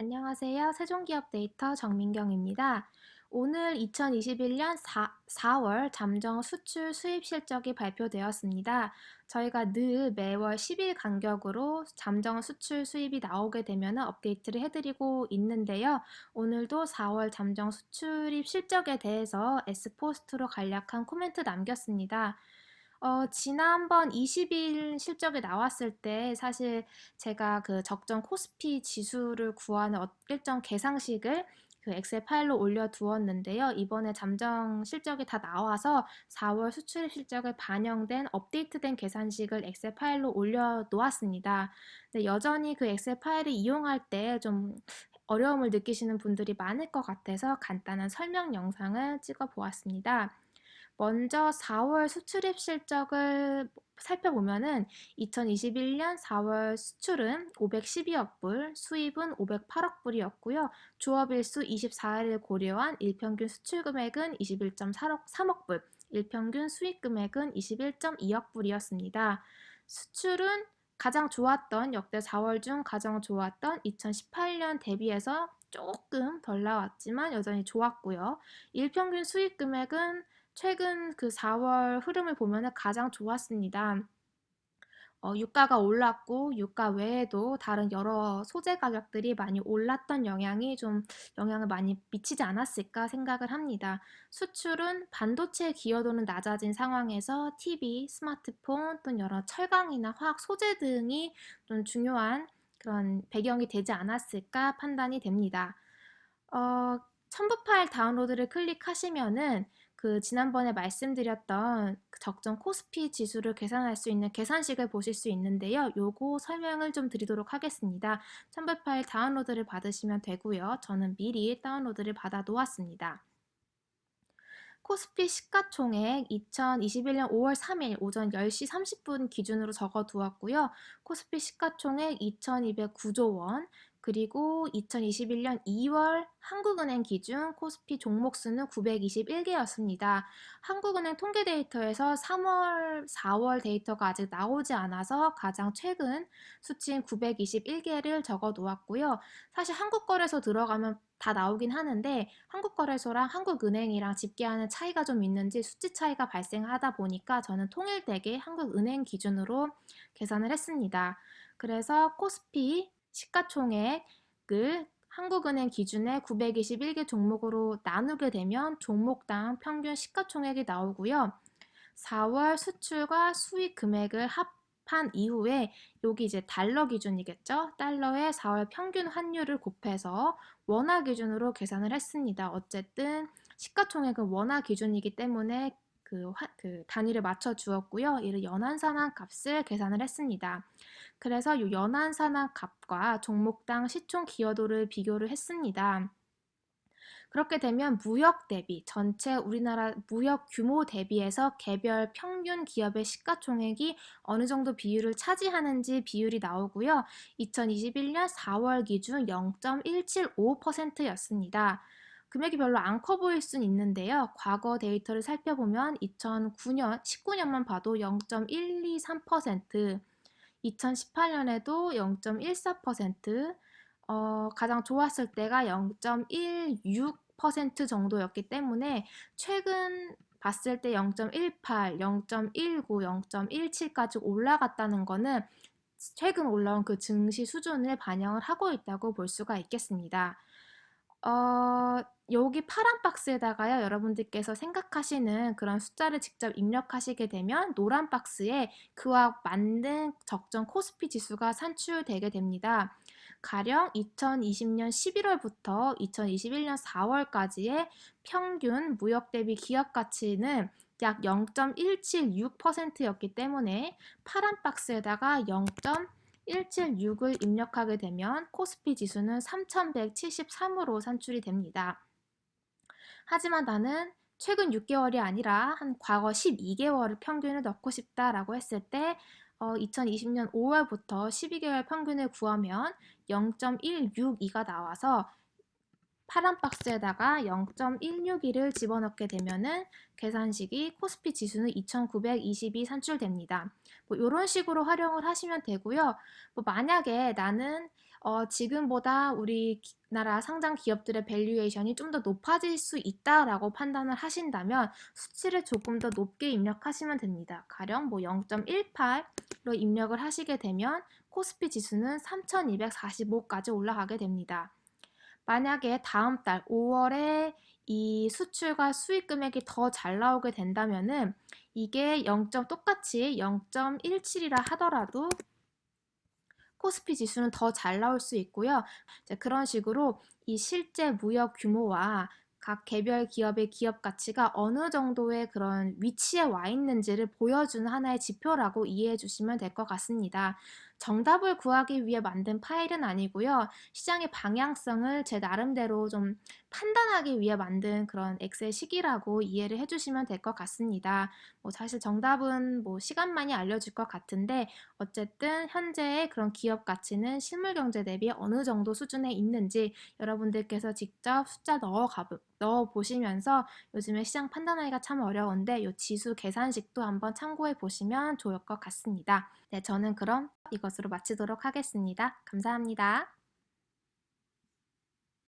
안녕하세요. 세종기업 데이터 정민경입니다. 오늘 2021년 4, 4월 잠정 수출 수입 실적이 발표되었습니다. 저희가 늘 매월 10일 간격으로 잠정 수출 수입이 나오게 되면 업데이트를 해드리고 있는데요. 오늘도 4월 잠정 수출입 실적에 대해서 S포스트로 간략한 코멘트 남겼습니다. 어, 지난번 20일 실적이 나왔을 때 사실 제가 그 적정 코스피 지수를 구하는 어- 일정 계상식을 그 엑셀 파일로 올려두었는데요. 이번에 잠정 실적이 다 나와서 4월 수출입 실적을 반영된 업데이트된 계산식을 엑셀 파일로 올려놓았습니다. 근데 여전히 그 엑셀 파일을 이용할 때 좀 어려움을 느끼시는 분들이 많을 것 같아서 간단한 설명 영상을 찍어 보았습니다. 먼저 4월 수출입 실적을 살펴보면은 2021년 4월 수출은 512억 불, 수입은 508억 불이었고요. 조업일수 24일을 고려한 일평균 수출 금액은 21.3억 불, 일평균 수입 금액은 21.2억 불이었습니다. 수출은 가장 좋았던 역대 4월 중 가장 좋았던 2018년 대비해서 조금 덜 나왔지만 여전히 좋았고요. 일평균 수입 금액은 최근 그 4월 흐름을 보면 가장 좋았습니다. 어, 유가가 올랐고 유가 외에도 다른 여러 소재 가격들이 많이 올랐던 영향이 좀 영향을 많이 미치지 않았을까 생각을 합니다. 수출은 반도체 기여도는 낮아진 상황에서 TV, 스마트폰 또는 여러 철강이나 화학 소재 등이 좀 중요한 그런 배경이 되지 않았을까 판단이 됩니다. 어, 첨부 파일 다운로드를 클릭하시면은 그 지난번에 말씀드렸던 그 적정 코스피 지수를 계산할 수 있는 계산식을 보실 수 있는데요. 요거 설명을 좀 드리도록 하겠습니다. 첨부 파일 다운로드를 받으시면 되고요. 저는 미리 다운로드를 받아 놓았습니다. 코스피 시가총액 2021년 5월 3일 오전 10시 30분 기준으로 적어 두었고요. 코스피 시가총액 2209조 원, 그리고 2021년 2월 한국은행 기준 코스피 종목 수는 921개였습니다. 한국은행 통계 데이터에서 3월, 4월 데이터가 아직 나오지 않아서 가장 최근 수치인 921개를 적어 놓았고요. 사실 한국거래소 들어가면 다 나오긴 하는데 한국거래소랑 한국은행이랑 집계하는 차이가 좀 있는지 수치 차이가 발생하다 보니까 저는 통일되게 한국은행 기준으로 계산을 했습니다. 그래서 코스피 시가총액을 한국은행 기준의 921개 종목으로 나누게 되면 종목당 평균 시가총액이 나오고요. 4월 수출과 수익 금액을 합한 이후에 여기 이제 달러 기준이겠죠. 달러의 4월 평균 환율을 곱해서 원화 기준으로 계산을 했습니다. 어쨌든 시가총액은 원화 기준이기 때문에 그, 화, 그 단위를 맞춰 주었고요. 이를 연환산환 값을 계산을 했습니다. 그래서 이 연환산환 값과 종목당 시총 기여도를 비교를 했습니다. 그렇게 되면 무역 대비, 전체 우리나라 무역 규모 대비해서 개별 평균 기업의 시가총액이 어느 정도 비율을 차지하는지 비율이 나오고요. 2021년 4월 기준 0.175%였습니다. 금액이 별로 안 커 보일 수는 있는데요. 과거 데이터를 살펴보면 2009년, 19년만 봐도 0.123%, 2018년에도 0.14%, 어, 가장 좋았을 때가 0.16% 정도였기 때문에 최근 봤을 때 0.18, 0.19, 0.17까지 올라갔다는 거는 최근 올라온 그 증시 수준을 반영을 하고 있다고 볼 수가 있겠습니다. 어, 여기 파란 박스에다가요, 여러분들께서 생각하시는 그런 숫자를 직접 입력하시게 되면 노란 박스에 그와 맞는 적정 코스피 지수가 산출되게 됩니다. 가령 2020년 11월부터 2021년 4월까지의 평균 무역 대비 기업 가치는 약 0.176%였기 때문에 파란 박스에다가 0. 176을 입력하게 되면 코스피 지수는 3173으로 산출이 됩니다. 하지만 나는 최근 6개월이 아니라 한 과거 12개월을 평균을 넣고 싶다라고 했을 때 어, 2020년 5월부터 12개월 평균을 구하면 0.162가 나와서 파란 박스에다가 0.161을 집어넣게 되면은 계산식이 코스피 지수는 2922 산출됩니다. 뭐 이런 식으로 활용을 하시면 되고요. 뭐 만약에 나는 어, 지금보다 우리나라 상장 기업들의 밸류에이션이 좀 더 높아질 수 있다라고 판단을 하신다면 수치를 조금 더 높게 입력하시면 됩니다. 가령 뭐 0.18로 입력을 하시게 되면 코스피 지수는 3,245까지 올라가게 됩니다. 만약에 다음 달 5월에 이 수출과 수익 금액이 더 잘 나오게 된다면은 이게 0. 똑같이 0.17이라 하더라도 코스피 지수는 더 잘 나올 수 있고요. 그런 식으로 이 실제 무역 규모와 각 개별 기업의 기업 가치가 어느 정도의 그런 위치에 와 있는지를 보여주는 하나의 지표라고 이해해 주시면 될 것 같습니다. 정답을 구하기 위해 만든 파일은 아니고요. 시장의 방향성을 제 나름대로 좀 판단하기 위해 만든 그런 엑셀 식이라고 이해를 해주시면 될 것 같습니다. 뭐 사실 정답은 뭐 시간만이 알려줄 것 같은데 어쨌든 현재의 그런 기업 가치는 실물 경제 대비 어느 정도 수준에 있는지 여러분들께서 직접 숫자 넣어 가 넣어 보시면서 요즘에 시장 판단하기가 참 어려운데 이 지수 계산식도 한번 참고해 보시면 좋을 것 같습니다. 네, 저는 그럼 이것으로 마치도록 하겠습니다. 감사합니다.